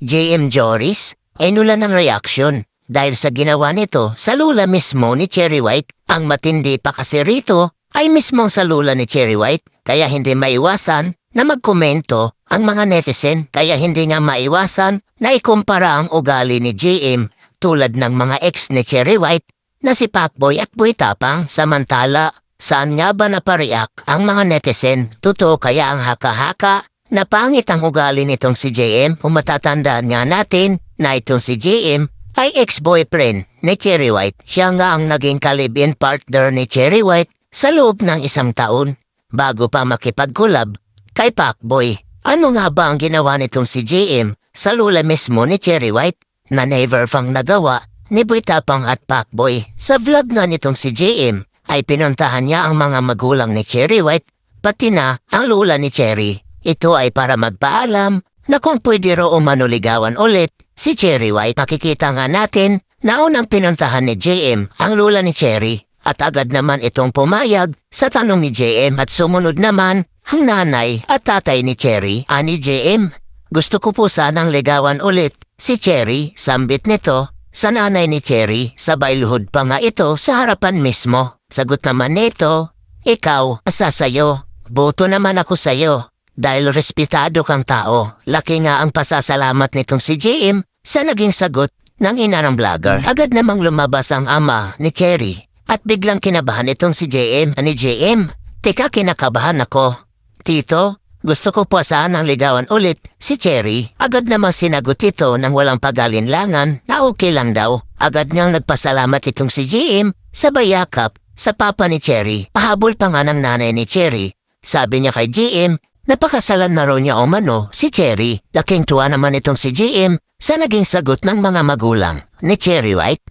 JM Joris ay nula ng reaksyon dahil sa ginawa nito sa lula mismo ni Cherry White. Ang matindi pa kasi rito ay mismong sa lula ni Cherry White kaya hindi maiwasan na magkomento ang mga netizen kaya hindi nga maiwasan na ikumpara ang ugali ni JM tulad ng mga ex ni Cherry White na si Pacboy at Boy Tapang samantala saan nga ba napareact ang mga netizen? Totoo kaya ang haka-haka na pangit ang ugali nitong si JM kung matatandaan nga natin na itong si JM ay ex-boyfriend ni Cherry White. Siya nga ang naging kalibin partner ni Cherry White sa loob ng isang taon bago pa makipag-collab kay Pacboy. Ano nga ba ang ginawa nitong si JM sa lula mismo ni Cherry White na never pang nagawa ni Boy at Pacboy? Sa vlog nga nitong si JM ay pinuntahan niya ang mga magulang ni Cherry White pati na ang lula ni Cherry. Ito ay para magpaalam na kung pwede raw umanuligawan ulit si Cherry White. Makikita nga natin na unang pinuntahan ni JM ang lula ni Cherry at agad naman itong pumayag sa tanong ni JM at sumunod naman ang nanay at tatay ni Cherry, ani JM. Gusto ko po sanang ligawan ulit si Cherry, sambit nito sa nanay ni Cherry, sabay luhod pa nga ito sa harapan mismo. Sagot naman nito, ikaw, asa sayo. Boto naman ako sayo. Dahil respetado kang tao, laki nga ang pasasalamat nitong si JM sa naging sagot ng ina ng vlogger. Agad namang lumabas ang ama ni Cherry at biglang kinabahan itong si JM. Ani JM, teka kinakabahan ako. Tito, gusto ko po sanang ligawan ulit si Cherry. Agad namang sinagot ito ng walang pagalinlangan na okay lang daw. Agad niyang nagpasalamat itong si JM sa bayakap sa papa ni Cherry. Pahabol pa nga ng nanay ni Cherry. Sabi niya kay JM, napakasalan na raw niya umano si Cherry. Laking tuwa naman itong si JM sa naging sagot ng mga magulang ni Cherry White.